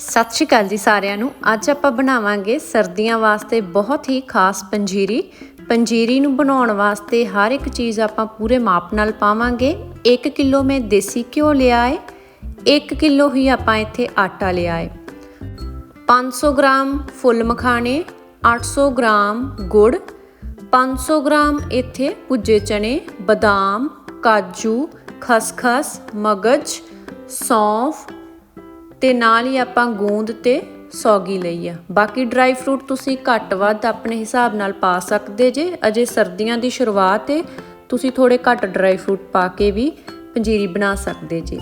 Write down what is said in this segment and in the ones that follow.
ਸਤਿ ਸ਼੍ਰੀ ਅਕਾਲ ਜੀ ਸਾਰਿਆਂ ਨੂੰ। ਅੱਜ ਆਪਾਂ ਬਣਾਵਾਂਗੇ ਸਰਦੀਆਂ ਵਾਸਤੇ ਬਹੁਤ ਹੀ ਖਾਸ ਪੰਜੀਰੀ। ਪੰਜੀਰੀ ਨੂੰ ਬਣਾਉਣ ਵਾਸਤੇ ਹਰ ਇੱਕ ਚੀਜ਼ ਆਪਾਂ ਪੂਰੇ ਮਾਪ ਨਾਲ ਪਾਵਾਂਗੇ। 1 ਕਿਲੋ ਮੈਂ ਦੇਸੀ ਘਿਓ ਲਿਆ ਹੈ 1 ਕਿਲੋ ਹੀ ਆਪਾਂ ਇੱਥੇ ਆਟਾ ਲਿਆ ਹੈ 500 ਗ੍ਰਾਮ ਫੁੱਲ ਮਖਾਣੇ 800 ਗ੍ਰਾਮ ਗੁੜ 500 ਗ੍ਰਾਮ ਇੱਥੇ ਭੁੱਜੇ ਚਨੇ, ਬਦਾਮ, ਕਾਜੂ, ਖਸਖਸ, ਮਗਜ, ਸੌਂਫ ਤੇ ਨਾਲ ਹੀ ਆਪਾਂ ਗੂੰਦ ਤੇ ਸੌਗੀ ਲਈ ਆ। ਬਾਕੀ ਡਰਾਈ ਫਰੂਟ ਤੁਸੀਂ ਘੱਟ ਵੱਧ ਆਪਣੇ ਹਿਸਾਬ ਨਾਲ ਪਾ ਸਕਦੇ ਜੇ। ਅਜੇ ਸਰਦੀਆਂ ਦੀ ਸ਼ੁਰੂਆਤ ਹੈ ਤੁਸੀਂ ਥੋੜੇ ਘੱਟ ਡਰਾਈ ਫਰੂਟ ਪਾ ਕੇ ਵੀ ਪੰਜੀਰੀ ਬਣਾ ਸਕਦੇ ਜੇ।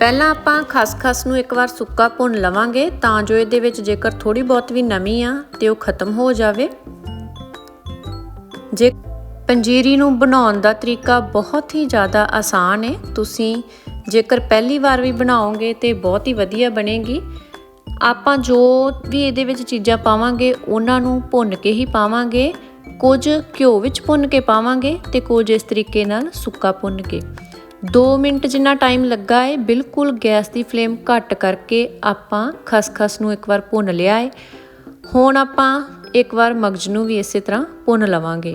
ਪਹਿਲਾਂ ਆਪਾਂ ਖਸਖਸ ਨੂੰ ਇੱਕ ਵਾਰ ਸੁੱਕਾ ਭੁੰਨ ਲਵਾਂਗੇ, ਤਾਂ ਜੋ ਇਹਦੇ ਵਿੱਚ ਜੇਕਰ ਥੋੜੀ ਬਹੁਤ ਵੀ ਨਮੀ ਆ, ਤੇ ਉਹ ਖਤਮ ਹੋ ਜਾਵੇ। ਜੇ ਪੰਜੀਰੀ ਨੂੰ ਬਣਾਉਣ ਦਾ ਤਰੀਕਾ ਬਹੁਤ ਹੀ ਜ਼ਿਆਦਾ ਆਸਾਨ ਹੈ ਤੁਸੀਂ ਜੇਕਰ ਪਹਿਲੀ ਵਾਰ ਵੀ ਬਣਾਓਗੇ ਤੇ ਬਹੁਤ ਹੀ ਵਧੀਆ ਬਣੇਗੀ। ਆਪਾਂ ਜੋ ਵੀ ਇਹਦੇ ਵਿੱਚ ਚੀਜ਼ਾਂ ਪਾਵਾਂਗੇ, ਉਹਨਾਂ ਨੂੰ ਭੁੰਨ ਕੇ ਹੀ ਪਾਵਾਂਗੇ। ਕੁਝ ਘਿਓ ਵਿੱਚ ਭੁੰਨ ਕੇ ਪਾਵਾਂਗੇ ਤੇ ਕੁਝ ਇਸ ਤਰੀਕੇ ਨਾਲ ਸੁੱਕਾ ਭੁੰਨ ਕੇ। 2 ਮਿੰਟ ਜਿੰਨਾ ਟਾਈਮ ਲੱਗਾ ਹੈ ਬਿਲਕੁਲ ਗੈਸ ਦੀ ਫਲੇਮ ਘੱਟ ਕਰਕੇ ਆਪਾਂ ਖਸਖਸ ਨੂੰ ਇੱਕ ਵਾਰ ਭੁੰਨ ਲਿਆ ਹੈ ਹੁਣ ਆਪਾਂ ਇੱਕ ਵਾਰ ਮਗਜ ਨੂੰ ਵੀ ਇਸੇ ਤਰ੍ਹਾਂ ਭੁੰਨ ਲਵਾਂਗੇ।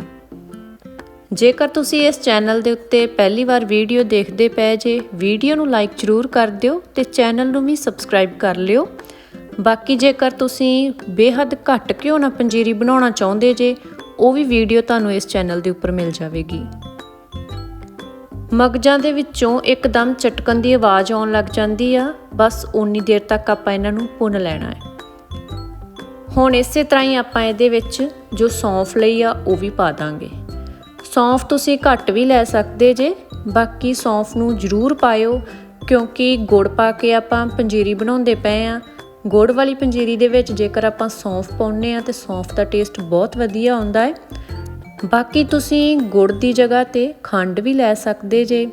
ਜੇਕਰ ਤੁਸੀਂ ਇਸ ਚੈਨਲ ਦੇ ਉੱਤੇ ਪਹਿਲੀ ਵਾਰ ਵੀਡੀਓ ਦੇਖਦੇ ਪਏ ਜੇ, ਵੀਡੀਓ ਨੂੰ ਲਾਈਕ ਜ਼ਰੂਰ ਕਰ ਦਿਓ ਤੇ ਚੈਨਲ ਨੂੰ ਵੀ ਸਬਸਕ੍ਰਾਈਬ ਕਰ ਲਿਓ। ਬਾਕੀ ਜੇਕਰ ਤੁਸੀਂ ਬੇਹੱਦ ਘੱਟ ਘਿਓ ਨਾਲ ਪੰਜੀਰੀ ਬਣਾਉਣਾ ਚਾਹੁੰਦੇ ਜੇ, ਉਹ ਵੀ ਵੀਡੀਓ ਤੁਹਾਨੂੰ ਇਸ ਚੈਨਲ ਦੇ ਉੱਪਰ ਮਿਲ ਜਾਵੇਗੀ। ਮਗਜਾਂ ਦੇ ਵਿੱਚੋਂ ਇੱਕਦਮ ਚਟਕਣ ਦੀ ਆਵਾਜ਼ ਆਉਣ ਲੱਗ ਜਾਂਦੀ ਆ, ਬਸ ਓਨੀ ਦੇਰ ਤੱਕ ਆਪਾਂ ਇਹਨਾਂ ਨੂੰ ਭੁੰਨ ਲੈਣਾ ਹੈ। ਹੁਣ ਇਸੇ ਤਰ੍ਹਾਂ ਹੀ ਆਪਾਂ ਇਹਦੇ ਵਿੱਚ ਜੋ ਸੌਂਫ ਲਈ ਆ, ਉਹ ਵੀ ਪਾ ਦਾਂਗੇ। ਸੌਂਫ ਤੁਸੀਂ ਘੱਟ ਵੀ ਲੈ ਸਕਦੇ ਜੇ। ਬਾਕੀ ਸੌਂਫ ਨੂੰ ਜ਼ਰੂਰ ਪਾਇਓ, ਕਿਉਂਕਿ ਗੁੜ ਪਾ ਕੇ ਆਪਾਂ ਪੰਜੀਰੀ ਬਣਾਉਂਦੇ ਪਏ ਆ। ਗੁੜ ਵਾਲੀ ਪੰਜੀਰੀ ਦੇ ਵਿੱਚ ਜੇਕਰ ਆਪਾਂ ਸੌਂਫ ਪਾਉਨੇ ਆ ਤੇ ਸੌਂਫ ਦਾ ਟੇਸਟ ਬਹੁਤ ਵਧੀਆ ਆਉਂਦਾ ਹੈ ਬਾਕੀ ਤੁਸੀਂ ਗੁੜ ਦੀ ਜਗ੍ਹਾ ਤੇ ਖੰਡ ਵੀ ਲੈ ਸਕਦੇ ਜੇ।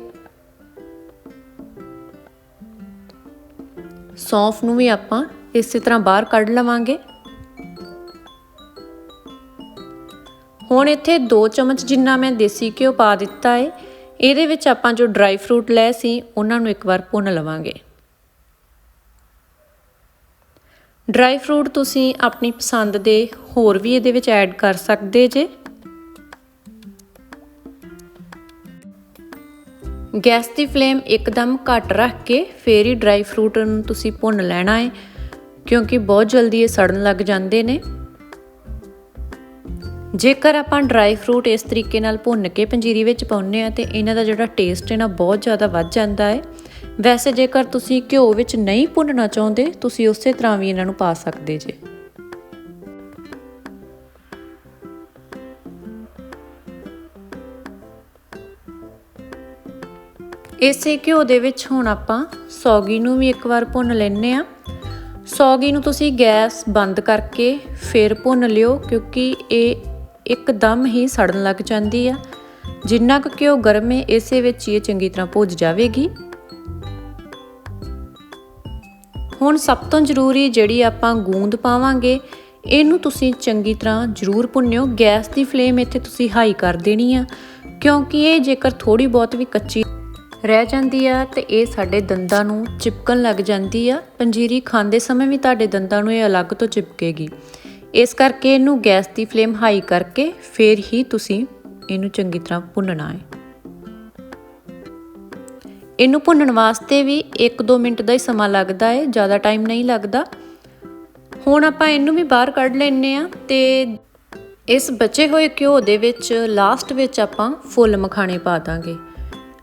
ਸੌਂਫ ਨੂੰ ਵੀ ਆਪਾਂ ਇਸੇ ਤਰ੍ਹਾਂ ਬਾਹਰ ਕੱਢ ਲਵਾਂਗੇ। ਹੁਣ ਇੱਥੇ 2 ਚਮਚ ਜਿੰਨਾ ਮੈਂ ਦੇਸੀ ਘਿਓ ਪਾ ਦਿੱਤਾ ਹੈ ਇਹਦੇ ਵਿੱਚ ਆਪਾਂ ਜੋ ਡਰਾਈ ਫਰੂਟ ਲਏ ਸੀ, ਉਹਨਾਂ ਨੂੰ ਇੱਕ ਵਾਰ ਭੁੰਨ ਲਵਾਂਗੇ। ਡਰਾਈ ਫਰੂਟ ਤੁਸੀਂ ਆਪਣੀ ਪਸੰਦ ਦੇ ਹੋਰ ਵੀ ਇਹਦੇ ਵਿੱਚ ਐਡ ਕਰ ਸਕਦੇ ਜੇ। ਗੈਸ ਦੀ ਫਲੇਮ ਇੱਕਦਮ ਘੱਟ ਰੱਖ ਕੇ ਫੇਰ ਹੀ ਡਰਾਈ ਫਰੂਟ ਨੂੰ ਤੁਸੀਂ ਭੁੰਨ ਲੈਣਾ ਹੈ ਕਿਉਂਕਿ ਬਹੁਤ ਜਲਦੀ ਇਹ ਸੜਨ ਲੱਗ ਜਾਂਦੇ ਨੇ। ਜੇਕਰ ਆਪਾਂ ਡਰਾਈ ਫਰੂਟ ਇਸ ਤਰੀਕੇ ਨਾਲ ਭੁੰਨ ਕੇ ਪੰਜੀਰੀ ਵਿੱਚ ਪਾਉਂਦੇ ਆ ਤੇ ਇਹਨਾਂ ਦਾ ਜਿਹੜਾ ਟੇਸਟ ਹੈ ਨਾ ਬਹੁਤ ਜ਼ਿਆਦਾ ਵੱਧ ਜਾਂਦਾ ਹੈ। ਵੈਸੇ ਜੇਕਰ ਤੁਸੀਂ ਘਿਓ ਵਿੱਚ ਨਹੀਂ ਭੁੰਨਣਾ ਚਾਹੁੰਦੇ, ਤੁਸੀਂ ਉਸੇ ਤਰ੍ਹਾਂ ਵੀ ਇਹਨਾਂ ਨੂੰ ਪਾ ਸਕਦੇ ਜੇ। ਇਸੇ ਘਿਓ ਦੇ ਵਿੱਚ ਹੁਣ ਆਪਾਂ ਸੌਗੀ ਨੂੰ ਵੀ ਇੱਕ ਵਾਰ ਭੁੰਨ ਲੈਣੇ ਆ ਸੌਗੀ ਨੂੰ ਤੁਸੀਂ ਗੈਸ ਬੰਦ ਕਰਕੇ ਫਿਰ ਭੁੰਨ ਲਿਓ, ਕਿਉਂਕਿ ਇਹ ਇੱਕਦਮ ਹੀ ਸੜਨ ਲੱਗ ਜਾਂਦੀ ਆ। ਜਿੰਨਾ ਕੁ ਘਿਓ ਗਰਮ ਹੈ, ਇਸੇ ਵਿੱਚ ਇਹ ਚੰਗੀ ਤਰ੍ਹਾਂ ਭੁੱਜ ਜਾਵੇਗੀ। ਹੁਣ ਸਭ ਤੋਂ ਜ਼ਰੂਰੀ ਜਿਹੜੀ ਆਪਾਂ ਗੂੰਦ ਪਾਵਾਂਗੇ, ਇਹਨੂੰ ਤੁਸੀਂ ਚੰਗੀ ਤਰ੍ਹਾਂ ਜ਼ਰੂਰ ਭੁੰਨਿਓ। ਗੈਸ ਦੀ ਫਲੇਮ ਇੱਥੇ ਤੁਸੀਂ ਹਾਈ ਕਰ ਦੇਣੀ ਆ, ਕਿਉਂਕਿ ਇਹ ਜੇਕਰ ਥੋੜੀ ਬਹੁਤ ਵੀ ਕੱਚੀ ਰਹਿ ਜਾਂਦੀ ਆ, ਤੇ ਇਹ ਸਾਡੇ ਦੰਦਾਂ ਨੂੰ ਚਿਪਕਣ ਲੱਗ ਜਾਂਦੀ ਆ। ਪੰਜੀਰੀ ਖਾਂਦੇ ਸਮੇਂ ਵੀ ਤੁਹਾਡੇ ਦੰਦਾਂ ਨੂੰ ਇਹ ਅਲੱਗ ਤੋਂ ਚਿਪਕੇਗੀ। ਇਸ ਕਰਕੇ ਇਹਨੂੰ ਗੈਸ ਦੀ ਫਲੇਮ ਹਾਈ ਕਰਕੇ ਫਿਰ ਹੀ ਤੁਸੀਂ ਇਹਨੂੰ ਚੰਗੀ ਤਰ੍ਹਾਂ ਭੁੰਨਣਾ ਹੈ। ਇਹਨੂੰ ਭੁੰਨਣ ਵਾਸਤੇ ਵੀ 1-2 ਮਿੰਟ ਦਾ ਹੀ ਸਮਾਂ ਲੱਗਦਾ ਹੈ, ਜ਼ਿਆਦਾ ਟਾਈਮ ਨਹੀਂ ਲੱਗਦਾ। ਹੁਣ ਆਪਾਂ ਇਹਨੂੰ ਵੀ ਬਾਹਰ ਕੱਢ ਲੈਣੇ ਆ ਤੇ ਇਸ ਬਚੇ ਹੋਏ ਘਿਓ ਦੇ ਵਿੱਚ ਲਾਸਟ ਵਿੱਚ ਆਪਾਂ ਫੁੱਲ ਮਖਾਣੇ ਪਾ ਦਾਂਗੇ।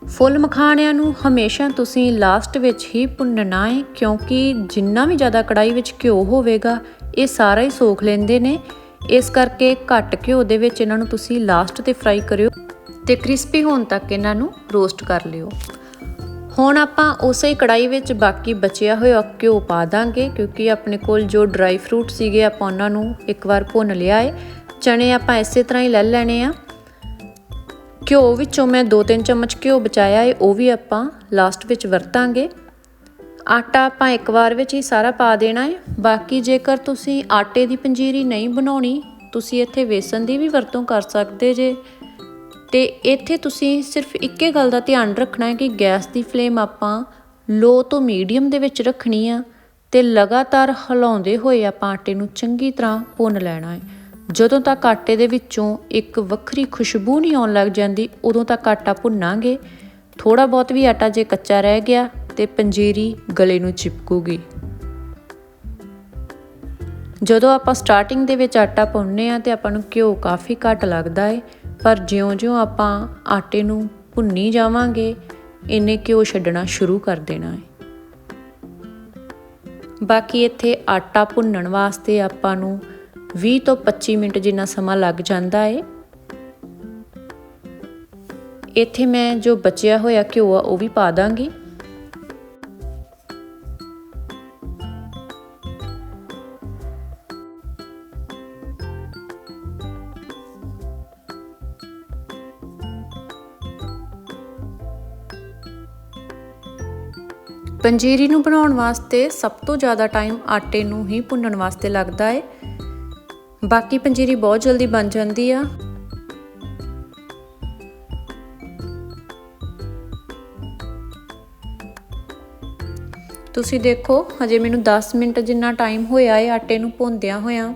ਫੁੱਲ ਮਖਾਣਿਆਂ ਨੂੰ ਹਮੇਸ਼ਾ ਤੁਸੀਂ ਲਾਸਟ ਵਿੱਚ ਹੀ ਭੁੰਨਣਾ ਹੈ, ਕਿਉਂਕਿ ਜਿੰਨਾ ਵੀ ਜ਼ਿਆਦਾ ਕੜਾਈ ਵਿੱਚ ਘਿਓ ਹੋਵੇਗਾ, ਇਹ ਸਾਰਾ ਹੀ ਸੋਖ ਲੈਂਦੇ ਨੇ। ਇਸ ਕਰਕੇ ਘੱਟ ਘਿਓ ਦੇ ਵਿੱਚ ਇਹਨਾਂ ਨੂੰ ਤੁਸੀਂ ਲਾਸਟ ਤੇ ਫਰਾਈ ਕਰਿਓ ਤੇ ਕ੍ਰਿਸਪੀ ਹੋਣ ਤੱਕ ਇਹਨਾਂ ਨੂੰ ਰੋਸਟ ਕਰ ਲਿਓ। ਹੁਣ ਆਪਾਂ ਉਸੇ ਹੀ ਕੜਾਈ ਵਿੱਚ ਬਾਕੀ ਬਚਿਆ ਹੋਇਆ ਘਿਓ ਪਾ ਦਾਂਗੇ, ਕਿਉਂਕਿ ਆਪਣੇ ਕੋਲ ਜੋ ਡਰਾਈ ਫਰੂਟ ਸੀਗੇ ਆਪਾਂ ਉਹਨਾਂ ਨੂੰ ਇੱਕ ਵਾਰ ਭੁੰਨ ਲਿਆ ਹੈ। ਚਣੇ ਆਪਾਂ ਇਸੇ ਤਰ੍ਹਾਂ ਹੀ ਲੈ ਲੈਣੇ ਆ। ਘਿਓ ਵਿੱਚੋਂ ਮੈਂ 2-3 ਚਮਚ ਘਿਓ ਬਚਾਇਆ ਹੈ ਉਹ ਵੀ ਆਪਾਂ ਲਾਸਟ ਵਿੱਚ ਵਰਤਾਂਗੇ। ਆਟਾ ਆਪਾਂ ਇੱਕ ਵਾਰ ਵਿੱਚ ਹੀ ਸਾਰਾ ਪਾ ਦੇਣਾ ਹੈ ਬਾਕੀ ਜੇਕਰ ਤੁਸੀਂ ਆਟੇ ਦੀ ਪੰਜੀਰੀ ਨਹੀਂ ਬਣਾਉਣੀ, ਤੁਸੀਂ ਇੱਥੇ ਵੇਸਣ ਦੀ ਵੀ ਵਰਤੋਂ ਕਰ ਸਕਦੇ ਜੇ। ਤੇ ਇੱਥੇ ਤੁਸੀਂ ਸਿਰਫ ਇੱਕੇ ਗੱਲ ਦਾ ਧਿਆਨ ਰੱਖਣਾ ਹੈ ਕਿ ਗੈਸ ਦੀ ਫਲੇਮ ਆਪਾਂ ਲੋ ਤੋਂ ਮੀਡੀਅਮ ਦੇ ਵਿੱਚ ਰੱਖਣੀ ਆ ਤੇ ਲਗਾਤਾਰ ਹਿਲਾਉਂਦੇ ਹੋਏ ਆਪਾਂ ਆਟੇ ਨੂੰ ਚੰਗੀ ਤਰ੍ਹਾਂ ਭੁੰਨ ਲੈਣਾ ਹੈ ਜਦੋਂ ਤੱਕ ਆਟੇ ਦੇ ਵਿੱਚੋਂ ਇੱਕ ਵੱਖਰੀ ਖੁਸ਼ਬੂ ਨਹੀਂ ਆਉਣ ਲੱਗ ਜਾਂਦੀ, ਉਦੋਂ ਤੱਕ ਆਟਾ ਭੁੰਨਾਂਗੇ। ਥੋੜਾ ਬਹੁਤ ਵੀ ਆਟਾ ਜੇ ਕੱਚਾ ਰਹਿ ਗਿਆ ਤੇ ਪੰਜੀਰੀ ਗਲੇ ਨੂੰ ਚਿਪਕੂਗੀ। ਜਦੋਂ ਆਪਾਂ ਸਟਾਰਟਿੰਗ ਦੇ ਵਿੱਚ ਆਟਾ ਪਾਉਂਦੇ ਆ ਤੇ ਆਪਾਂ ਨੂੰ ਘਿਓ ਕਾਫੀ ਘੱਟ ਲੱਗਦਾ ਏ, ਪਰ ਜਿਉਂ-ਜਿਉਂ ਆਪਾਂ ਆਟੇ ਨੂੰ ਭੁੰਨੀ ਜਾਵਾਂਗੇ ਇੰਨੇ ਘਿਓ ਛੱਡਣਾ ਸ਼ੁਰੂ ਕਰ ਦੇਣਾ ਹੈ ਬਾਕੀ ਇੱਥੇ ਆਟਾ ਭੁੰਨਣ ਵਾਸਤੇ ਆਪਾਂ ਨੂੰ 20 ਤੋਂ 25 ਮਿੰਟ ਜਿੰਨਾ ਸਮਾਂ ਲੱਗ ਜਾਂਦਾ ਹੈ ਇੱਥੇ ਮੈਂ ਜੋ ਬਚਿਆ ਹੋਇਆ ਘਿਓ ਆ, ਉਹ ਵੀ ਪਾ ਦਾਂਗੀ। ਪੰਜੀਰੀ ਨੂੰ ਬਣਾਉਣ ਵਾਸਤੇ ਸਭ ਤੋਂ ਜ਼ਿਆਦਾ ਟਾਈਮ ਆਟੇ ਨੂੰ ਹੀ ਭੁੰਨਣ ਵਾਸਤੇ ਲੱਗਦਾ ਹੈ ਬਾਕੀ ਪੰਜੀਰੀ ਬਹੁਤ ਜਲਦੀ ਬਣ ਜਾਂਦੀ ਆ। ਤੁਸੀਂ ਦੇਖੋ, ਹਜੇ ਮੈਨੂੰ 10 ਮਿੰਟ ਜਿੰਨਾ ਟਾਈਮ ਹੋਇਆ ਹੈ ਆਟੇ ਨੂੰ ਭੁੰਨਦਿਆਂ ਹੋਇਆਂ।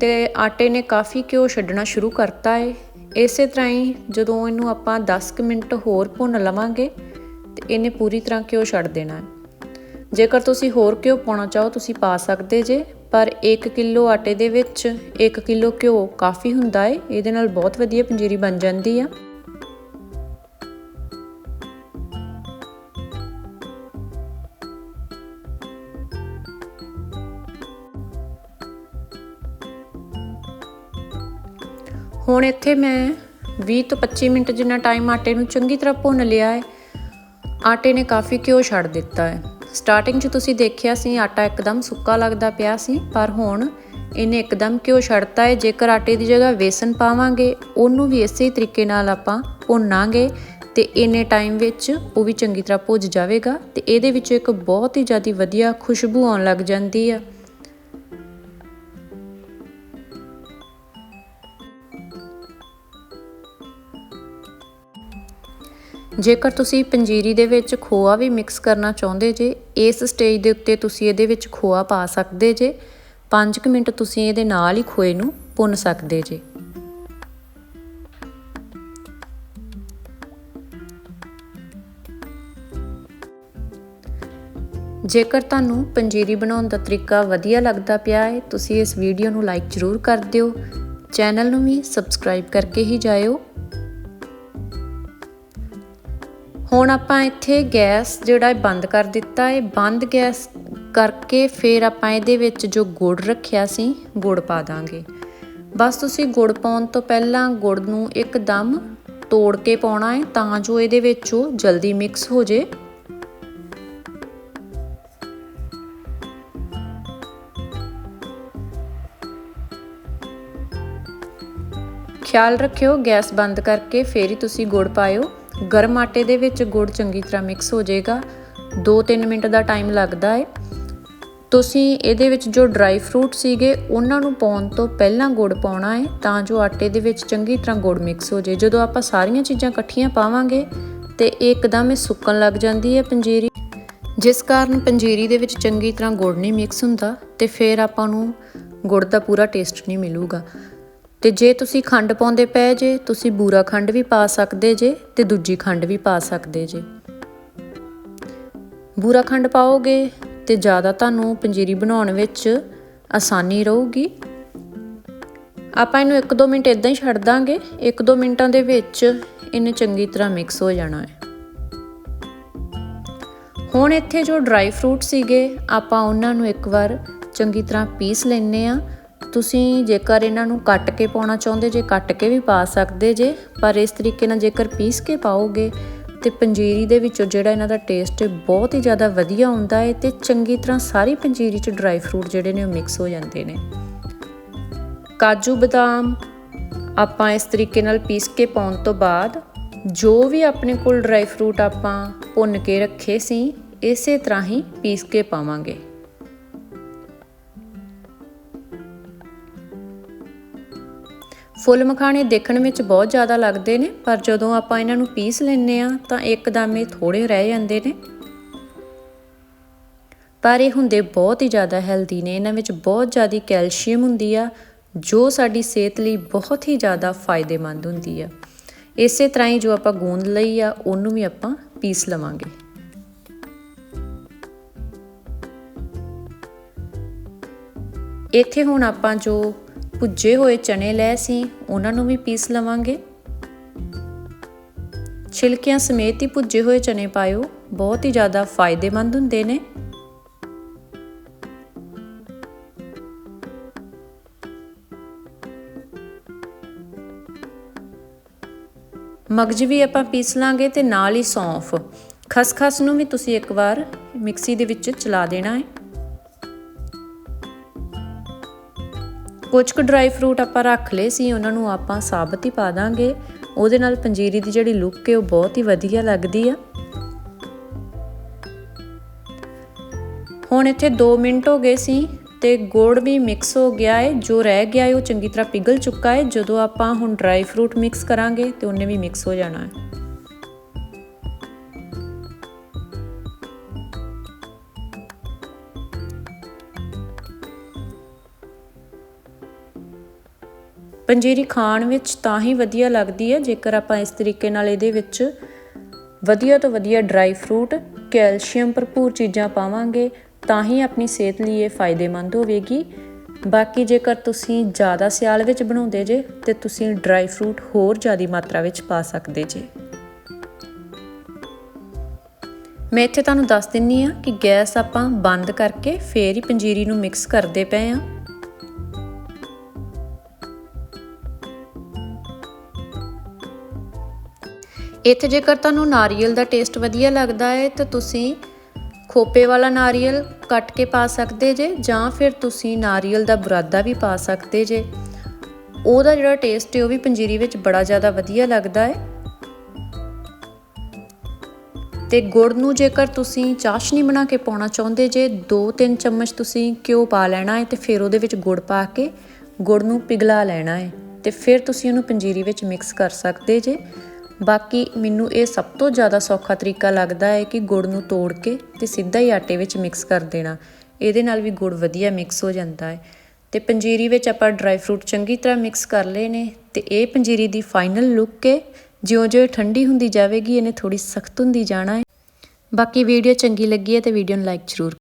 ਤੇ ਆਟੇ ਨੇ ਕਾਫੀ ਘਿਓ ਛੱਡਣਾ ਸ਼ੁਰੂ ਕਰਤਾ ਹੈ ਇਸੇ ਤਰ੍ਹਾਂ ਹੀ ਜਦੋਂ ਇਹਨੂੰ ਆਪਾਂ 10 ਮਿੰਟ ਹੋਰ ਭੁੰਨ ਲਵਾਂਗੇ, ਤੇ ਇਹਨੇ ਪੂਰੀ ਤਰ੍ਹਾਂ ਘਿਓ ਛੱਡ ਦੇਣਾ ਹੈ ਜੇਕਰ ਤੁਸੀਂ ਹੋਰ ਘਿਓ ਪਾਉਣਾ ਚਾਹੋ, ਤੁਸੀਂ ਪਾ ਸਕਦੇ ਜੇ। ਪਰ 1 ਕਿਲੋ ਆਟੇ ਦੇ ਵਿੱਚ 1 ਕਿਲੋ ਘਿਓ ਕਾਫੀ ਹੁੰਦਾ ਹੈ ਇਹਦੇ ਨਾਲ ਬਹੁਤ ਵਧੀਆ ਪੰਜੀਰੀ ਬਣ ਜਾਂਦੀ ਆ। ਹੁਣ ਇੱਥੇ ਮੈਂ 20 ਤੋਂ 25 ਮਿੰਟ ਜਿੰਨਾ ਟਾਈਮ ਆਟੇ ਨੂੰ ਚੰਗੀ ਤਰ੍ਹਾਂ ਭੁੰਨ ਲਿਆ ਹੈ ਆਟੇ ਨੇ ਕਾਫੀ ਘਿਓ ਛੱਡ ਦਿੱਤਾ ਹੈ ਸਟਾਰਟਿੰਗ 'ਚ ਤੁਸੀਂ ਦੇਖਿਆ ਸੀ ਆਟਾ ਇੱਕਦਮ ਸੁੱਕਾ ਲੱਗਦਾ ਪਿਆ ਸੀ, ਪਰ ਹੁਣ ਇਹਨੇ ਇੱਕਦਮ ਘਿਓ ਛੱਡਤਾ ਹੈ? ਜੇਕਰ ਆਟੇ ਦੀ ਜਗ੍ਹਾ ਵੇਸਨ ਪਾਵਾਂਗੇ, ਉਹਨੂੰ ਵੀ ਇਸੇ ਤਰੀਕੇ ਨਾਲ ਆਪਾਂ ਭੁੰਨਾਂਗੇ ਤੇ ਇੰਨੇ ਟਾਈਮ ਵਿੱਚ ਉਹ ਵੀ ਚੰਗੀ ਤਰ੍ਹਾਂ ਭੁੱਜ ਜਾਵੇਗਾ ਤੇ ਇਹਦੇ ਵਿੱਚ ਇੱਕ ਬਹੁਤ ਹੀ ਜ਼ਿਆਦਾ ਵਧੀਆ ਖੁਸ਼ਬੂ ਆਉਣ ਲੱਗ ਜਾਂਦੀ ਆ। ਜੇਕਰ ਤੁਸੀਂ ਪੰਜੀਰੀ ਦੇ ਵਿੱਚ ਖੋਆ ਵੀ ਮਿਕਸ ਕਰਨਾ ਚਾਹੁੰਦੇ ਜੇ, ਇਸ ਸਟੇਜ ਦੇ ਉੱਤੇ ਤੁਸੀਂ ਇਹਦੇ ਵਿੱਚ ਖੋਆ ਪਾ ਸਕਦੇ ਜੇ 5 ਮਿੰਟ ਤੁਸੀਂ ਇਹਦੇ ਨਾਲ ਹੀ ਖੋਏ ਨੂੰ ਭੁੰਨ ਸਕਦੇ ਜੇ। ਜੇਕਰ ਤੁਹਾਨੂੰ ਪੰਜੀਰੀ ਬਣਾਉਣ ਦਾ ਤਰੀਕਾ ਵਧੀਆ ਲੱਗਦਾ ਪਿਆ ਹੈ, ਤੁਸੀਂ ਇਸ ਵੀਡੀਓ ਨੂੰ ਲਾਈਕ ਜ਼ਰੂਰ ਕਰ ਦਿਓ। ਚੈਨਲ ਨੂੰ ਵੀ ਸਬਸਕ੍ਰਾਈਬ ਕਰਕੇ ਹੀ ਜਾਇਓ। ਹੁਣ ਆਪਾਂ ਇੱਥੇ ਗੈਸ ਜਿਹੜਾ ਬੰਦ ਕਰ ਦਿੱਤਾ ਹੈ ਬੰਦ ਗੈਸ ਕਰਕੇ ਫਿਰ ਆਪਾਂ ਇਹਦੇ ਵਿੱਚ ਜੋ ਗੁੜ ਰੱਖਿਆ ਸੀ, ਗੁੜ ਪਾ ਦਾਂਗੇ। ਬਸ ਤੁਸੀਂ ਗੁੜ ਪਾਉਣ ਤੋਂ ਪਹਿਲਾਂ ਗੁੜ ਨੂੰ ਇੱਕਦਮ ਤੋੜ ਕੇ ਪਾਉਣਾ ਹੈ ਤਾਂ ਜੋ ਇਹਦੇ ਵਿੱਚ ਉਹ ਜਲਦੀ ਮਿਕਸ ਹੋ ਜੇ। ਖਿਆਲ ਰੱਖਿਓ, ਗੈਸ ਬੰਦ ਕਰਕੇ ਫੇਰ ਹੀ ਤੁਸੀਂ ਗੁੜ ਪਾਇਓ। ਗਰਮ ਆਟੇ ਦੇ ਵਿੱਚ ਗੁੜ ਚੰਗੀ ਤਰ੍ਹਾਂ ਮਿਕਸ ਹੋ ਜਾਏਗਾ। 2-3 ਮਿੰਟ ਦਾ ਟਾਈਮ ਲੱਗਦਾ ਹੈ ਤੁਸੀਂ ਇਹਦੇ ਵਿੱਚ ਜੋ ਡਰਾਈ ਫਰੂਟ ਸੀਗੇ, ਉਹਨਾਂ ਨੂੰ ਪਾਉਣ ਤੋਂ ਪਹਿਲਾਂ ਗੁੜ ਪਾਉਣਾ ਹੈ ਤਾਂ ਜੋ ਆਟੇ ਦੇ ਵਿੱਚ ਚੰਗੀ ਤਰ੍ਹਾਂ ਗੁੜ ਮਿਕਸ ਹੋ ਜਾਏ। ਜਦੋਂ ਆਪਾਂ ਸਾਰੀਆਂ ਚੀਜ਼ਾਂ ਇਕੱਠੀਆਂ ਪਾਵਾਂਗੇ, ਤੇ ਇੱਕਦਮ ਹੀ ਸੁੱਕਣ ਲੱਗ ਜਾਂਦੀ ਹੈ ਪੰਜੀਰੀ। ਜਿਸ ਕਾਰਨ ਪੰਜੀਰੀ ਦੇ ਵਿੱਚ ਚੰਗੀ ਤਰ੍ਹਾਂ ਗੁੜ ਨਹੀਂ ਮਿਕਸ ਹੁੰਦਾ, ਤੇ ਫਿਰ ਆਪਾਂ ਨੂੰ ਗੁੜ ਦਾ ਪੂਰਾ ਟੇਸਟ ਨਹੀਂ ਮਿਲੂਗਾ। ਤੇ ਜੇ ਤੁਸੀਂ ਖੰਡ ਪਾਉਂਦੇ ਪਏ ਜੇ, ਤੁਸੀਂ ਬੂਰਾ ਖੰਡ ਵੀ ਪਾ ਸਕਦੇ ਜੇ ਤੇ ਦੂਜੀ ਖੰਡ ਵੀ ਪਾ ਸਕਦੇ ਜੇ। ਬੂਰਾ ਖੰਡ ਪਾਓਗੇ ਤੇ ਜ਼ਿਆਦਾ ਤੁਹਾਨੂੰ ਪੰਜੀਰੀ ਬਣਾਉਣ ਵਿੱਚ ਆਸਾਨੀ ਰਹੂਗੀ। ਆਪਾਂ ਇਹਨੂੰ 1-2 ਮਿੰਟ ਇਦਾਂ ਹੀ ਛੱਡ ਦਾਂਗੇ। 1-2 ਮਿੰਟਾਂ ਦੇ ਵਿੱਚ ਇਹਨੇ ਚੰਗੀ ਤਰ੍ਹਾਂ ਮਿਕਸ ਹੋ ਜਾਣਾ ਹੈ। ਹੁਣ ਇੱਥੇ ਜੋ ਡਰਾਈ ਫਰੂਟ ਸੀਗੇ, ਆਪਾਂ ਉਹਨਾਂ ਨੂੰ ਇੱਕ ਵਾਰ ਚੰਗੀ ਤਰ੍ਹਾਂ ਪੀਸ ਲੈਣੇ ਆ ਤੁਸੀਂ ਜੇਕਰ ਇਹਨਾਂ ਨੂੰ ਕੱਟ ਕੇ ਪਾਉਣਾ ਚਾਹੁੰਦੇ, ਜੇ ਕੱਟ ਕੇ ਵੀ ਪਾ ਸਕਦੇ ਜੇ, ਪਰ ਇਸ ਤਰੀਕੇ ਨਾਲ ਜੇਕਰ ਪੀਸ ਕੇ ਪਾਓਗੇ, ਤੇ ਪੰਜੀਰੀ ਦੇ ਵਿੱਚੋਂ ਜਿਹੜਾ ਇਹਨਾਂ ਦਾ ਟੇਸਟ ਹੈ ਬਹੁਤ ਹੀ ਜ਼ਿਆਦਾ ਵਧੀਆ ਹੁੰਦਾ ਹੈ ਤੇ ਚੰਗੀ ਤਰ੍ਹਾਂ ਸਾਰੀ ਪੰਜੀਰੀ 'ਚ ਡਰਾਈ ਫਰੂਟ ਜਿਹੜੇ ਨੇ ਉਹ ਮਿਕਸ ਹੋ ਜਾਂਦੇ ਨੇ। ਕਾਜੂ ਬਦਾਮ ਆਪਾਂ ਇਸ ਤਰੀਕੇ ਨਾਲ ਪੀਸ ਕੇ ਪਾਉਣ ਤੋਂ ਬਾਅਦ ਜੋ ਵੀ ਆਪਣੇ ਕੋਲ ਡਰਾਈ ਫਰੂਟ ਆਪਾਂ ਭੁੰਨ ਕੇ ਰੱਖੇ ਸੀ, ਇਸੇ ਤਰ੍ਹਾਂ ਹੀ ਪੀਸ ਕੇ ਪਾਵਾਂਗੇ। ਫੁੱਲ ਮਖਾਣੇ ਦੇਖਣ ਵਿੱਚ ਬਹੁਤ ਜ਼ਿਆਦਾ ਲੱਗਦੇ ਨੇ, ਪਰ ਜਦੋਂ ਆਪਾਂ ਇਹਨਾਂ ਨੂੰ ਪੀਸ ਲੈਂਦੇ ਆ ਤਾਂ ਇੱਕਦਮ ਇਹ ਥੋੜੇ ਰਹਿ ਜਾਂਦੇ ਨੇ। ਪਰ ਇਹ ਹੁੰਦੇ ਬਹੁਤ ਹੀ ਜ਼ਿਆਦਾ ਹੈਲਦੀ ਨੇ, ਇਹਨਾਂ ਵਿੱਚ ਬਹੁਤ ਜ਼ਿਆਦਾ ਕੈਲਸ਼ੀਅਮ ਹੁੰਦੀ ਆ, ਜੋ ਸਾਡੀ ਸਿਹਤ ਲਈ ਬਹੁਤ ਹੀ ਜ਼ਿਆਦਾ ਫਾਇਦੇਮੰਦ ਹੁੰਦੀ ਆ। ਇਸੇ ਤਰ੍ਹਾਂ ਹੀ ਜੋ ਆਪਾਂ ਗੂੰਦ ਲਈ ਆ, ਉਹਨੂੰ ਵੀ ਆਪਾਂ ਪੀਸ ਲਵਾਂਗੇ। ਇੱਥੇ ਹੁਣ ਆਪਾਂ ਜੋ ਭੁੱਜੇ ਹੋਏ ਚਨੇ ਲੈ ਸੀ, ਉਹਨਾਂ ਨੂੰ ਵੀ ਪੀਸ ਲਵਾਂਗੇ। ਛਿਲਕਿਆਂ ਸਮੇਤ ਹੀ ਭੁੱਜੇ ਹੋਏ ਚਨੇ ਪਾਇਓ, ਬਹੁਤ ਹੀ ਜ਼ਿਆਦਾ ਫਾਇਦੇਮੰਦ ਹੁੰਦੇ ਨੇ। ਮਗਜ ਵੀ ਆਪਾਂ ਪੀਸ ਲਾਂਗੇ ਤੇ ਨਾਲ ਹੀ ਸੌਂਫ। ਖਸਖਸ ਨੂੰ ਵੀ ਤੁਸੀਂ ਇੱਕ ਵਾਰ ਮਿਕਸੀ ਦੇ ਵਿੱਚ ਚਲਾ ਦੇਣਾ ਹੈ। ਕੁਝ ਕੁ ਡਰਾਈ ਫਰੂਟ ਆਪਾਂ ਰੱਖ ਲਏ ਸੀ, ਉਹਨਾਂ ਨੂੰ ਆਪਾਂ ਸਾਬਤ ਹੀ ਪਾ ਦਾਂਗੇ। ਉਹਦੇ ਨਾਲ ਪੰਜੀਰੀ ਦੀ ਜਿਹੜੀ ਲੁੱਕ ਹੈ, ਉਹ ਬਹੁਤ ਹੀ ਵਧੀਆ ਲੱਗਦੀ ਆ। ਹੁਣ ਇੱਥੇ 2 ਮਿੰਟ ਹੋ ਗਏ ਸੀ ਤੇ ਗੁੜ ਵੀ ਮਿਕਸ ਹੋ ਗਿਆ ਹੈ ਜੋ ਰਹਿ ਗਿਆ ਹੈ ਉਹ ਚੰਗੀ ਤਰ੍ਹਾਂ ਪਿਘਲ ਚੁੱਕਾ ਹੈ ਜਦੋਂ ਆਪਾਂ ਹੁਣ ਡਰਾਈ ਫਰੂਟ ਮਿਕਸ ਕਰਾਂਗੇ ਤੇ ਉਹਨੇ ਵੀ ਮਿਕਸ ਹੋ ਜਾਣਾ ਹੈ ਪੰਜੀਰੀ ਖਾਣ ਵਿੱਚ ਤਾਂ ਹੀ ਵਧੀਆ ਲੱਗਦੀ ਹੈ, ਜੇਕਰ ਆਪਾਂ ਇਸ ਤਰੀਕੇ ਨਾਲ ਇਹਦੇ ਵਿੱਚ ਵਧੀਆ ਤੋਂ ਵਧੀਆ ਡਰਾਈ ਫਰੂਟ ਕੈਲਸ਼ੀਅਮ ਭਰਪੂਰ ਚੀਜ਼ਾਂ ਪਾਵਾਂਗੇ, ਤਾਂ ਹੀ ਆਪਣੀ ਸਿਹਤ ਲਈ ਇਹ ਫਾਇਦੇਮੰਦ ਹੋਵੇਗੀ। ਬਾਕੀ ਜੇਕਰ ਤੁਸੀਂ ਜ਼ਿਆਦਾ ਸਿਆਲ ਵਿੱਚ ਬਣਾਉਂਦੇ ਜੇ, ਤੇ ਤੁਸੀਂ ਡਰਾਈ ਫਰੂਟ ਹੋਰ ਜ਼ਿਆਦੀ ਮਾਤਰਾ ਵਿੱਚ ਪਾ ਸਕਦੇ ਜੇ। ਮੈਂ ਇੱਥੇ ਤੁਹਾਨੂੰ ਦੱਸ ਦਿੰਨੀ ਆ ਕਿ ਗੈਸ ਆਪਾਂ ਬੰਦ ਕਰਕੇ ਫੇਰ ਹੀ ਪੰਜੀਰੀ ਨੂੰ ਮਿਕਸ ਕਰਦੇ ਪਏ ਆ। ਇੱਥੇ ਜੇਕਰ ਤੁਹਾਨੂੰ ਨਾਰੀਅਲ ਦਾ ਟੇਸਟ ਵਧੀਆ ਲੱਗਦਾ ਹੈ, ਤਾਂ ਤੁਸੀਂ ਖੋਪੇ ਵਾਲਾ ਨਾਰੀਅਲ ਕੱਟ ਕੇ ਪਾ ਸਕਦੇ ਜੇ, ਜਾਂ ਫਿਰ ਤੁਸੀਂ ਨਾਰੀਅਲ ਦਾ ਬੁਰਾਦਾ ਵੀ ਪਾ ਸਕਦੇ ਜੇ। ਉਹਦਾ ਜਿਹੜਾ ਟੇਸਟ ਹੈ, ਉਹ ਵੀ ਪੰਜੀਰੀ ਵਿੱਚ ਬੜਾ ਜ਼ਿਆਦਾ ਵਧੀਆ ਲੱਗਦਾ ਹੈ। ਤੇ ਗੁੜ ਨੂੰ ਜੇਕਰ ਤੁਸੀਂ ਚਾਸ਼ਨੀ ਬਣਾ ਕੇ ਪਾਉਣਾ ਚਾਹੁੰਦੇ ਜੇ 2-3 ਚਮਚ ਤੁਸੀਂ ਘਿਓ ਪਾ ਲੈਣਾ ਹੈ ਤੇ ਫਿਰ ਉਹਦੇ ਵਿੱਚ ਗੁੜ ਪਾ ਕੇ ਗੁੜ ਨੂੰ ਪਿਘਲਾ ਲੈਣਾ ਹੈ ਤੇ ਫਿਰ ਤੁਸੀਂ ਉਹਨੂੰ ਪੰਜੀਰੀ ਵਿੱਚ ਮਿਕਸ ਕਰ ਸਕਦੇ ਜੇ। ਬਾਕੀ ਮੈਨੂੰ ਇਹ ਸਭ ਤੋਂ ਜ਼ਿਆਦਾ ਸੌਖਾ ਤਰੀਕਾ ਲੱਗਦਾ ਹੈ ਕਿ ਗੁੜ ਨੂੰ ਤੋੜ ਕੇ ਤੇ ਸਿੱਧਾ ਹੀ ਆਟੇ ਵਿੱਚ ਮਿਕਸ ਕਰ ਦੇਣਾ। ਇਹਦੇ ਨਾਲ ਵੀ ਗੁੜ ਵਧੀਆ ਮਿਕਸ ਹੋ ਜਾਂਦਾ ਹੈ। ਤੇ ਪੰਜੀਰੀ ਵਿੱਚ ਆਪਾਂ ਡਰਾਈ ਫਰੂਟ ਚੰਗੀ ਤਰ੍ਹਾਂ ਮਿਕਸ ਕਰ ਲਏ ਨੇ ਤੇ ਇਹ ਪੰਜੀਰੀ ਦੀ ਫਾਈਨਲ ਲੁੱਕ ਹੈ। ਜਿਉਂ-ਜਿਉਂ ਠੰਡੀ ਹੁੰਦੀ ਜਾਵੇਗੀ, ਇਹਨੇ ਥੋੜੀ ਸਖਤ ਹੁੰਦੀ ਜਾਣਾ ਹੈ। ਬਾਕੀ ਵੀਡੀਓ ਚੰਗੀ ਲੱਗੀ ਹੈ ਤੇ ਵੀਡੀਓ ਨੂੰ ਲਾਈਕ ਜ਼ਰੂਰ